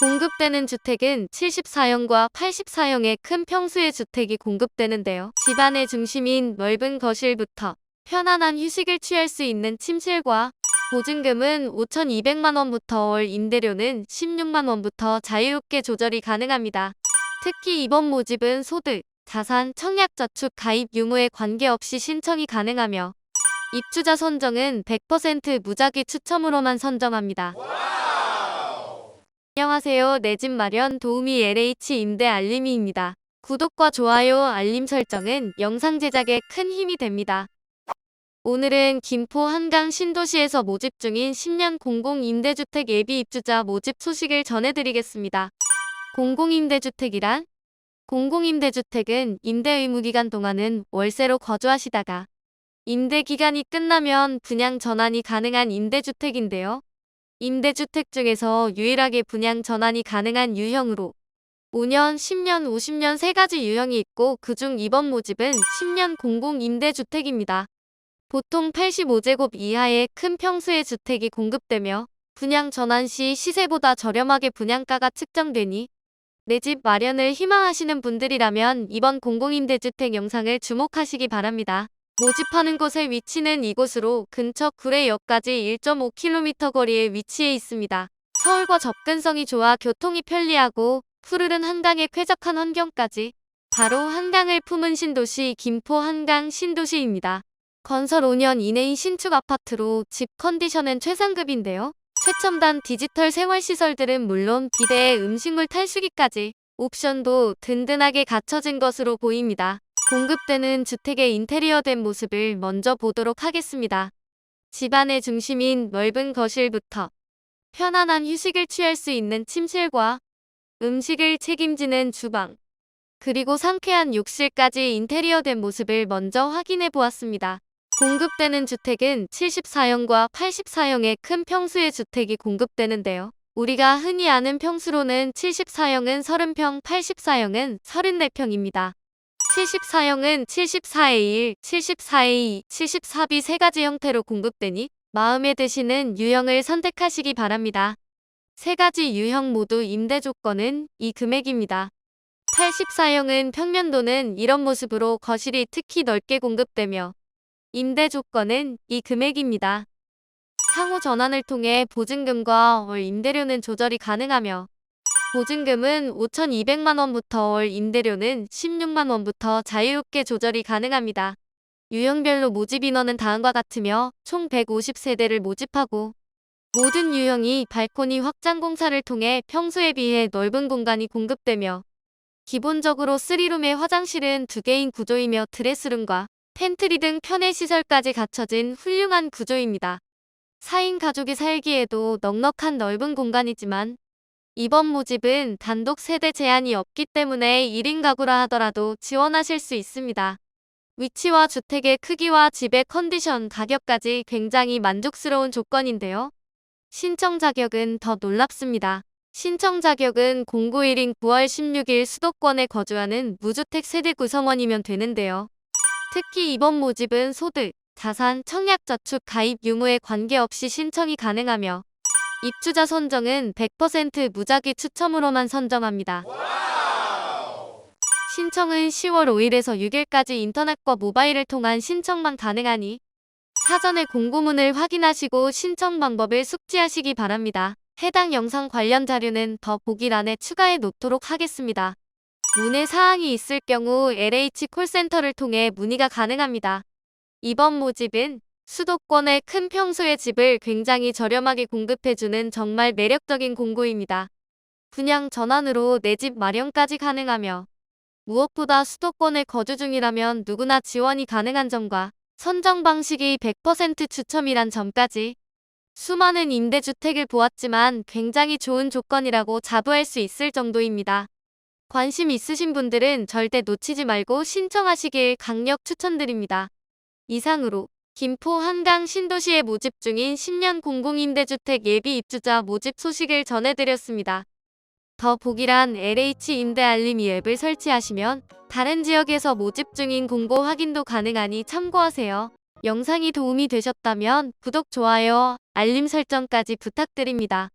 공급되는 주택은 74형과 84형의 큰 평수의 주택이 공급되는데요. 집안의 중심인 넓은 거실부터 편안한 휴식을 취할 수 있는 침실과 보증금은 5,200만 원부터 월 임대료는 16만 원부터 자유롭게 조절이 가능합니다. 특히 이번 모집은 소득, 자산, 청약저축 가입 유무에 관계없이 신청이 가능하며 입주자 선정은 100% 무작위 추첨으로만 선정합니다. 안녕하세요. 내 집 마련 도우미 LH 임대 알림이입니다. 구독과 좋아요, 알림 설정은 영상 제작에 큰 힘이 됩니다. 오늘은 김포 한강 신도시에서 모집 중인 10년 공공임대주택 예비 입주자 모집 소식을 전해드리겠습니다. 공공임대주택이란 공공임대주택은 임대 의무 기간 동안은 월세로 거주하시다가 임대 기간이 끝나면 분양 전환이 가능한 임대주택인데요. 임대주택 중에서 유일하게 분양 전환이 가능한 유형으로 5년, 10년, 50년 세 가지 유형이 있고 그중 이번 모집은 10년 공공임대주택입니다. 보통 85제곱 이하의 큰 평수의 주택이 공급되며 분양 전환 시 시세보다 저렴하게 분양가가 측정되니 내 집 마련을 희망하시는 분들이라면 이번 공공임대주택 영상을 주목하시기 바랍니다. 모집하는 곳의 위치는 이곳으로 근처 구례역까지 1.5km 거리에 위치해 있습니다. 서울과 접근성이 좋아 교통이 편리하고 푸르른 한강의 쾌적한 환경까지 바로 한강을 품은 신도시 김포 한강 신도시입니다. 건설 5년 이내인 신축 아파트로 집 컨디션은 최상급인데요. 최첨단 디지털 생활시설들은 물론 비대에 음식물 탈수기까지 옵션도 든든하게 갖춰진 것으로 보입니다. 공급되는 주택의 인테리어된 모습을 먼저 보도록 하겠습니다. 집안의 중심인 넓은 거실부터 편안한 휴식을 취할 수 있는 침실과 음식을 책임지는 주방, 그리고 상쾌한 욕실까지 인테리어된 모습을 먼저 확인해 보았습니다. 공급되는 주택은 74형과 84형의 큰 평수의 주택이 공급되는데요. 우리가 흔히 아는 평수로는 74형은 30평, 84형은 34평입니다. 74형은 74A1, 74A2, 74B 세 가지 형태로 공급되니 마음에 드시는 유형을 선택하시기 바랍니다. 세 가지 유형 모두 임대 조건은 이 금액입니다. 84형은 평면도는 이런 모습으로 거실이 특히 넓게 공급되며 임대 조건은 이 금액입니다. 상호 전환을 통해 보증금과 월 임대료는 조절이 가능하며 보증금은 5,200만 원부터 월 임대료는 16만 원부터 자유롭게 조절이 가능합니다. 유형별로 모집 인원은 다음과 같으며 총 150세대를 모집하고 모든 유형이 발코니 확장 공사를 통해 평소에 비해 넓은 공간이 공급되며 기본적으로 3룸의 화장실은 2개인 구조이며 드레스룸과 팬트리 등 편의 시설까지 갖춰진 훌륭한 구조입니다. 4인 가족이 살기에도 넉넉한 넓은 공간이지만 이번 모집은 단독 세대 제한이 없기 때문에 1인 가구라 하더라도 지원하실 수 있습니다. 위치와 주택의 크기와 집의 컨디션, 가격까지 굉장히 만족스러운 조건인데요. 신청 자격은 더 놀랍습니다. 신청 자격은 091인 9월 16일 수도권에 거주하는 무주택 세대 구성원이면 되는데요. 특히 이번 모집은 소득, 자산, 청약저축 가입 유무에 관계없이 신청이 가능하며 입주자 선정은 100% 무작위 추첨으로만 선정합니다. 신청은 10월 5일에서 6일까지 인터넷과 모바일을 통한 신청만 가능하니 사전에 공고문을 확인하시고 신청 방법을 숙지하시기 바랍니다. 해당 영상 관련 자료는 더 보기란에 추가해 놓도록 하겠습니다. 문의 사항이 있을 경우 LH 콜센터를 통해 문의가 가능합니다. 이번 모집은 수도권의 큰 평수의 집을 굉장히 저렴하게 공급해주는 정말 매력적인 공고입니다. 분양 전환으로 내 집 마련까지 가능하며 무엇보다 수도권에 거주 중이라면 누구나 지원이 가능한 점과 선정 방식이 100% 추첨이란 점까지 수많은 임대주택을 보았지만 굉장히 좋은 조건이라고 자부할 수 있을 정도입니다. 관심 있으신 분들은 절대 놓치지 말고 신청하시길 강력 추천드립니다. 이상으로 김포 한강 신도시에 모집 중인 10년 공공임대주택 예비 입주자 모집 소식을 전해드렸습니다. 더 보기란 LH 임대 알림 이 앱을 설치하시면 다른 지역에서 모집 중인 공고 확인도 가능하니 참고하세요. 영상이 도움이 되셨다면 구독, 좋아요, 알림 설정까지 부탁드립니다.